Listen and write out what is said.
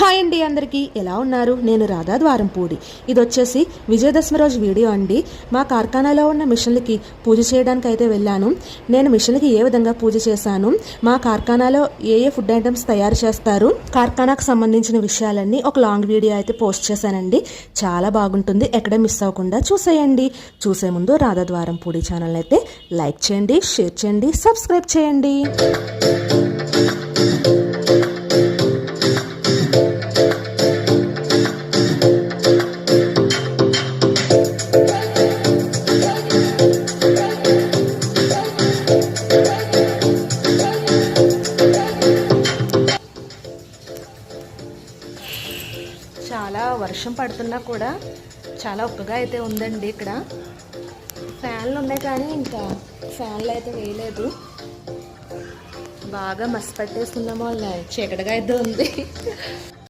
Hi అండి అందరికీ. ఎలా ఉన్నారు? నేను రాధా ద్వారంపూడి. ఇది వచ్చేసి విజయదశమి రోజు వీడియో అండి. మా కార్ఖానాలో ఉన్న మిషన్లకి పూజ చేయడానికి అయితే వెళ్ళాను. నేను మిషన్లకి ఏ విధంగా పూజ చేశాను? మా కార్ఖానాలో ఏ ఏ ఫుడ్ ఐటమ్స్ తయారు చేస్తారు? కార్ఖానాకు సంబంధించిన విషయాలన్నీ ఒక లాంగ్ వీడియో అయితే పోస్ట్ చేశానండి. చాలా బాగుంటుంది. ఎక్కడ మిస్ అవ్వకుండా చూసేయండి. చూసే ముందు రాధా ద్వారంపూడి ఛానల్ అయితే లైక్ చేయండి షేర్ చేయండి సబ్స్క్రైబ్ చేయండి. చాలా వర్షం పడుతున్నా కూడా చాలా ఒక్కగా అయితే ఉందండి ఇక్కడ. ఫ్యాన్లు ఉన్నాయి కానీ ఇంకా ఫ్యాన్లు అయితే వేయలేదు. బాగా మసి వాళ్ళ చీకటిగా అయితే ఉంది.